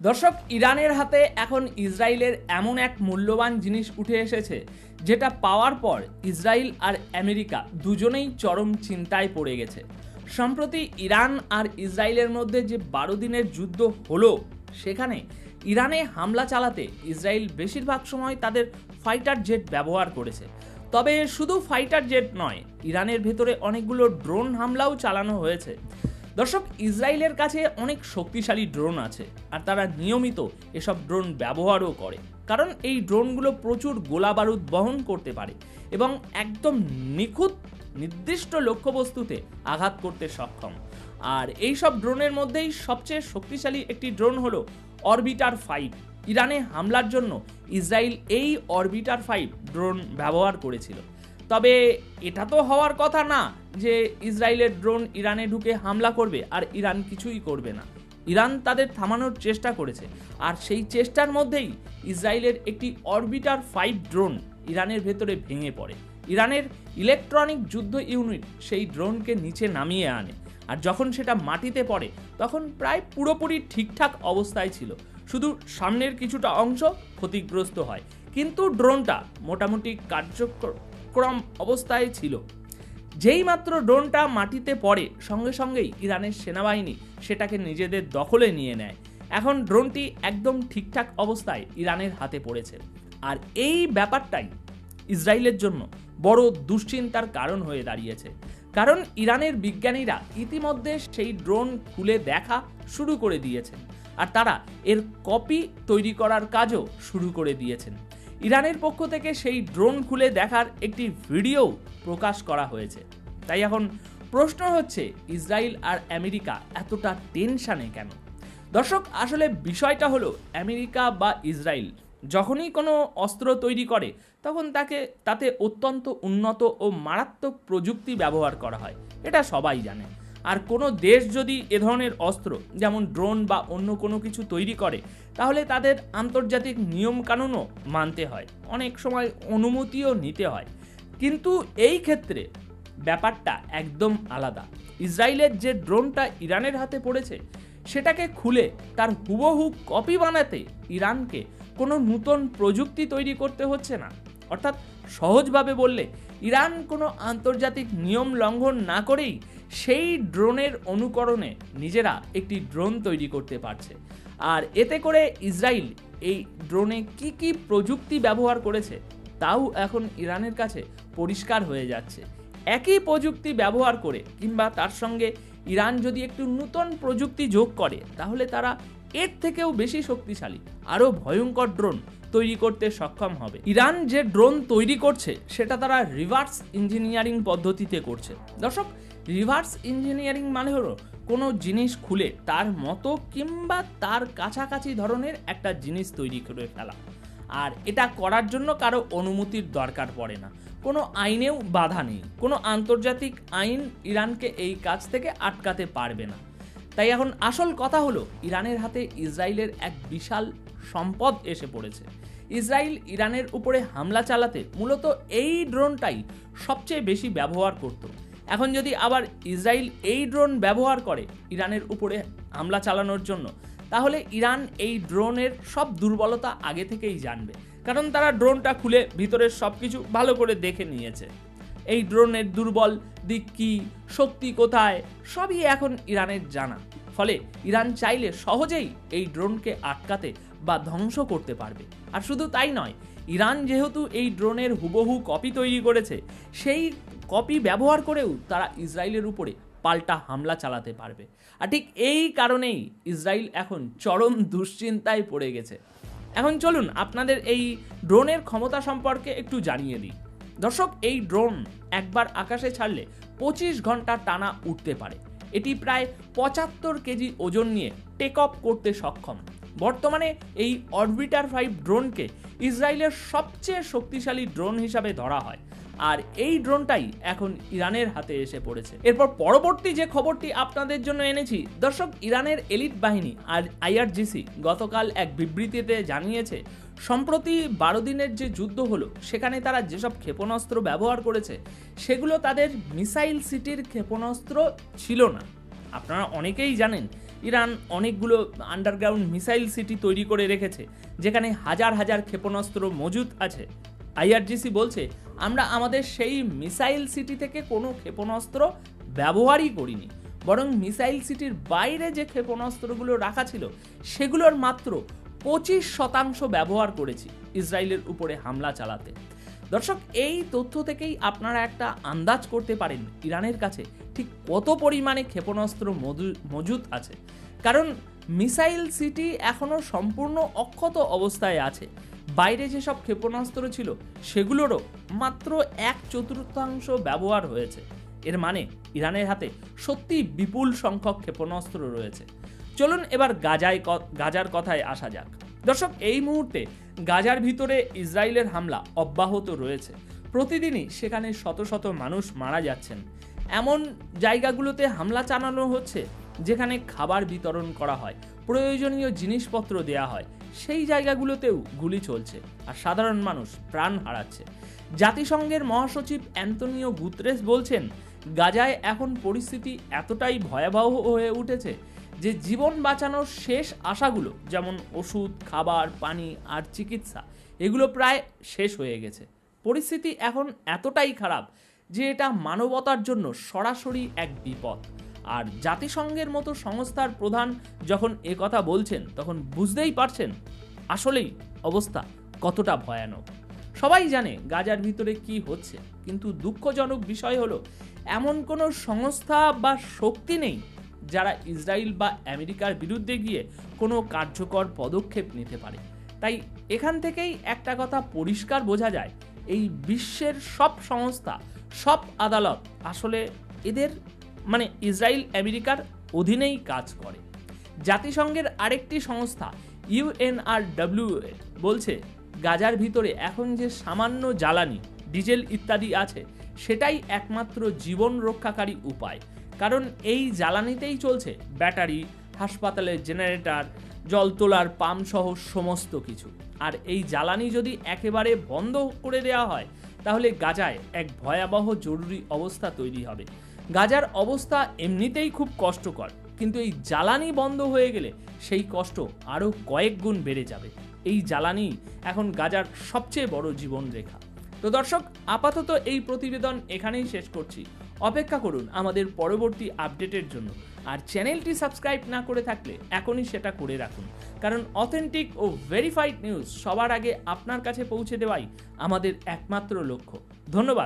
দর্শক, ইরানের হাতে এখন ইসরায়েলের এমন এক মূল্যবান জিনিস উঠে এসেছে, যেটা পাওয়ার পর ইসরায়েল আর আমেরিকা দুজনেই চরম চিন্তায় পড়ে গেছে। সম্প্রতি ইরান আর ইসরায়েলের মধ্যে যে বারো দিনের যুদ্ধ হলো, সেখানে ইরানে হামলা চালাতে ইসরায়েল বেশিরভাগ সময় তাদের ফাইটার জেট ব্যবহার করেছে। তবে শুধু ফাইটার জেট নয়, ইরানের ভেতরে অনেকগুলো ড্রোন হামলাও চালানো হয়েছে। দর্শক, ইসরায়েলের কাছে অনেক শক্তিশালী ড্রোন আছে, আর তারা নিয়মিত এসব ড্রোন ব্যবহারও করে। কারণ এই ড্রোনগুলো প্রচুর গোলা বারুদ বহন করতে পারে এবং একদম নিখুঁত, নির্দিষ্ট লক্ষ্যবস্তুতে আঘাত করতে সক্ষম। আর এই সব ড্রোনের মধ্যেই সবচেয়ে শক্তিশালী একটি ড্রোন হলো অরবিটার ফাইভ। ইরানে হামলার জন্য ইসরায়েল এই অরবিটার ফাইভ ড্রোন ব্যবহার করেছিল। তবে এটা তো হওয়ার কথা না যে ইসরায়েলের ড্রোন ইরানে ঢুকে হামলা করবে আর ইরান কিছুই করবে না। ইরান তাদের থামানোর চেষ্টা করেছে আর সেই চেষ্টার মধ্যেই ইসরায়েলের একটি অরবিটার ফাইভ ড্রোন ইরানের ভেতরে ভেঙে পড়ে। ইরানের ইলেকট্রনিক যুদ্ধ ইউনিট সেই ড্রোনকে নিচে নামিয়ে আনে আর যখন সেটা মাটিতে পড়ে, তখন প্রায় পুরোপুরি ঠিকঠাক অবস্থায় ছিল। শুধু সামনের কিছুটা অংশ ক্ষতিগ্রস্ত হয়। কিন্তু ড্রোনটা মোটামুটি কার্যক্রম অবস্থায় ছিল। যেই মাত্র ড্রোনটা মাটিতে পড়ে, সঙ্গে সঙ্গেই ইরানের সেনাবাহিনী সেটাকে নিজেদের দখলে নিয়ে নেয়। এখন ড্রোনটি একদম ঠিকঠাক অবস্থায় ইরানের হাতে পড়েছে। আর এই ব্যাপারটাই ইসরায়েলের জন্য বড় দুশ্চিন্তার কারণ হয়ে দাঁড়িয়েছে। কারণ ইরানের বিজ্ঞানীরা ইতিমধ্যে সেই ড্রোন খুলে দেখা শুরু করে দিয়েছেন। আর তারা এর কপি তৈরি করার কাজও শুরু করে দিয়েছেন। ইরানের পক্ষ থেকে সেই ড্রোন খুলে দেখার একটি ভিডিও প্রকাশ করা হয়েছে। তাই এখন প্রশ্ন হচ্ছে, ইসরায়েল আর আমেরিকা এতটা টেনশানে কেন? দর্শক, আসলে বিষয়টা হলো আমেরিকা বা ইসরায়েল যখনই কোনো অস্ত্র তৈরি করে, তখন তাকে, তাতে অত্যন্ত উন্নত ও মারাত্মক প্রযুক্তি ব্যবহার করা হয়। এটা সবাই জানে। আর কোনো দেশ যদি এ ধরনের অস্ত্র, যেমন ড্রোন বা অন্য কোনো কিছু তৈরি করে, তাহলে তাদের আন্তর্জাতিক নিয়মকানুনও মানতে হয়। অনেক সময় অনুমতিও নিতে হয়। কিন্তু এই ক্ষেত্রে ব্যাপারটা একদম আলাদা। ইসরায়েলের যে ড্রোনটা ইরানের হাতে পড়েছে, সেটাকে খুলে তার হুবহু কপি বানাতে ইরানকে কোনো নূতন প্রযুক্তি তৈরি করতে হচ্ছে না। অর্থাৎ সহজভাবে বললে, ইরান কোনো আন্তর্জাতিক নিয়ম লঙ্ঘন না করেই সেই ড্রোনের অনুকরণে নিজেরা একটি ড্রোন তৈরি করতে পারছে। আর এতে করে ইসরায়েল এই ড্রোনে কি কি প্রযুক্তি ব্যবহার করেছে, তাও এখন ইরানের কাছে পরিষ্কার হয়ে যাচ্ছে। একই প্রযুক্তি ব্যবহার করে কিংবা তার সঙ্গে ইরান যদি একটু নূতন প্রযুক্তি যোগ করে, তাহলে তারা এর থেকেও বেশি শক্তিশালী, আরও ভয়ঙ্কর ড্রোন তৈরি করতে সক্ষম হবে। ইরান যে ড্রোন তৈরি করছে, সেটা তারা রিভার্স ইঞ্জিনিয়ারিং পদ্ধতিতে করছে। দর্শক, রিভার্স ইঞ্জিনিয়ারিং মানে হলো কোনো জিনিস খুলে তার মতো কিংবা তার কাছাকাছি ধরনের একটা জিনিস তৈরি করে ফেলা। আর এটা করার জন্য কারও অনুমতির দরকার পড়ে না। কোনো আইনেও বাধা নেই। কোনো আন্তর্জাতিক আইন ইরানকে এই কাজ থেকে আটকাতে পারবে না। তাই এখন আসল কথা হলো, ইরানের হাতে ইসরায়েলের এক বিশাল সম্পদ এসে পড়েছে। ইসরায়েল ইরানের উপরে হামলা চালাতে মূলত এই ড্রোনটাই সবচেয়ে বেশি ব্যবহার করত। এখন যদি আবার ইসরায়েল এই ড্রোন ব্যবহার করে ইরানের উপরে হামলা চালানোর জন্য, তাহলে ইরান এই ড্রোনের সব দুর্বলতা আগে থেকেই জানবে। কারণ তারা ড্রোনটা খুলে ভিতরের সব কিছু ভালো করে দেখে নিয়েছে। এই ড্রোনের দুর্বল দিক কি, শক্তি কোথায়, সবই এখন ইরানের জানা। ফলে ইরান চাইলে সহজেই এই ড্রোনকে আটকাতে বা ধ্বংস করতে পারবে। আর শুধু তাই নয়, ইরান যেহেতু এই ড্রোনের হুবহু কপি তৈরি করেছে, সেই কপি ব্যবহার করেও তারা ইসরায়েলের উপরে পাল্টা হামলা চালাতে পারবে। আর ঠিক এই কারণেই ইসরায়েল এখন চরম দুশ্চিন্তায় পড়ে গেছে। এখন চলুন আপনাদের এই ড্রোনের ক্ষমতা সম্পর্কে একটু জানিয়ে দিই। দর্শক, এই ড্রোন একবার আকাশে ছাড়লে পঁচিশ ঘণ্টা টানা উঠতে পারে। এটি প্রায় পঁচাত্তর কেজি ওজন নিয়ে টেক অফ করতে সক্ষম। বর্তমানে এই অরবিটার ফাইভ ড্রোনকে ইসরায়েলের সবচেয়ে শক্তিশালী ড্রোন হিসাবে ধরা হয়। আর এই ড্রোনটাই এখন ইরানের হাতে এসে পড়েছে। এরপর পরবর্তী যে খবরটি আপনাদের জন্য এনেছি, দর্শক, ইরানের এলিট বাহিনী আর আইআরজিসি গতকাল এক বিবৃতিতে জানিয়েছে সম্প্রতি বারো দিনের যে যুদ্ধ হলো, সেখানে তারা যেসব ক্ষেপণাস্ত্র ব্যবহার করেছে, সেগুলো তাদের মিসাইল সিটির ক্ষেপণাস্ত্র ছিল না। আপনারা অনেকেই জানেন, ইরান অনেকগুলো আন্ডারগ্রাউন্ড মিসাইল সিটি তৈরি করে রেখেছে, যেখানে হাজার হাজার ক্ষেপণাস্ত্র মজুদ আছে। আইআরজিসি বলছে, আমরা আমাদের সেই মিসাইল সিটি থেকে কোনো ক্ষেপণাস্ত্র ব্যবহারই করিনি, বরং মিসাইল সিটির বাইরে যে ক্ষেপণাস্ত্রগুলো রাখা ছিল, সেগুলোর মাত্র পঁচিশ শতাংশ ব্যবহার করেছি ইসরায়েলের উপরে হামলা চালাতে। দর্শক, এই তথ্য থেকেই আপনারা একটা আন্দাজ করতে পারেন ইরানের কাছে ঠিক কত পরিমাণে ক্ষেপণাস্ত্র মজু- মজুদ আছে। কারণ মিসাইল সিটি এখনও সম্পূর্ণ অক্ষত অবস্থায় আছে। বাইরে যেসব ক্ষেপণাস্ত্র ছিল, সেগুলোরও মাত্র এক চতুর্থাংশ ব্যবহার হয়েছে। এর মানে ইরানের হাতে সত্যি বিপুল সংখ্যক ক্ষেপণাস্ত্র রয়েছে। চলুন এবার গাজায় গাজার কথায় আসা যাক। দর্শক, এই মুহূর্তে গাজার ভিতরে ইসরায়েলের হামলা অব্যাহত রয়েছে। প্রতিদিনই সেখানে শত শত মানুষ মারা যাচ্ছেন। এমন জায়গাগুলোতে হামলা চালানো হচ্ছে যেখানে খাবার বিতরণ করা হয়, প্রয়োজনীয় জিনিসপত্র দেয়া হয়। সেই জায়গাগুলোতেও গুলি চলছে আর সাধারণ মানুষ প্রাণ হারাচ্ছে। জাতিসংঘের মহাসচিব অ্যান্তনিও গুতরেস বলছেন, গাজায় এখন পরিস্থিতি এতটাই ভয়াবহ হয়ে উঠেছে যে জীবন বাঁচানোর শেষ আশাগুলো, যেমন ওষুধ, খাবার, পানি আর চিকিৎসা, এগুলো প্রায় শেষ হয়ে গেছে। পরিস্থিতি এখন এতটাই খারাপ যে এটা মানবতার জন্য সরাসরি এক বিপদ। আর জাতিসংঘের মতো সংস্থার প্রধান যখন কথা বলছেন, তখন বুঝতেই পারছেন আসলেই অবস্থা কতটা ভয়ানক। সবাই জানে গাজার ভিতরে কি হচ্ছে, কিন্তু দুঃখজনক বিষয় হলো, এমন কোনো সংস্থা বা শক্তি নেই যারা ইসরায়েল বা আমেরিকার বিরুদ্ধে গিয়ে কোনো কার্যকর পদক্ষেপ নিতে পারে। তাই এখান থেকেই একটা কথা পরিষ্কার বোঝা যায়, এই বিশ্বের সব সংস্থা, সব আদালত আসলে এদের মানে ইসরায়েল আমেরিকার অধীনেই কাজ করে। জাতিসংঘের আরেকটি সংস্থা ইউএনআরডব্লিউ বলছে, গাজার ভিতরে এখন যে সামান্য জ্বালানি, ডিজেল ইত্যাদি আছে, সেটাই একমাত্র জীবন রক্ষাকারী উপায়। কারণ এই জ্বালানিতেই চলছে। ব্যাটারি হাসপাতালের জেনারেটর, জল তোলার পাম্প সহ সমস্ত কিছু। আর এই জ্বালানি যদি একেবারে বন্ধ করে দেওয়া হয়, তাহলে গাজায় এক ভয়াবহ জরুরি অবস্থা তৈরি হবে। গাজার অবস্থা এমনিতেই খুব কষ্টকর, কিন্তু এই জ্বালানি বন্ধ হয়ে গেলে সেই কষ্ট আরও কয়েক গুণ বেড়ে যাবে। এই জ্বালানি এখন গাজার সবচেয়ে বড় জীবন রেখা তো দর্শক, আপাতত এই প্রতিবেদন এখানেই শেষ করছি। অপেক্ষা করুন আমাদের পরবর্তী আপডেটের জন্য। আর চ্যানেলটি সাবস্ক্রাইব না করে থাকলে এখনই সেটা করে রাখুন। কারণ অথেন্টিক ও ভেরিফাইড নিউজ সবার আগে আপনার কাছে পৌঁছে দেওয়াই আমাদের একমাত্র লক্ষ্য। ধন্যবাদ।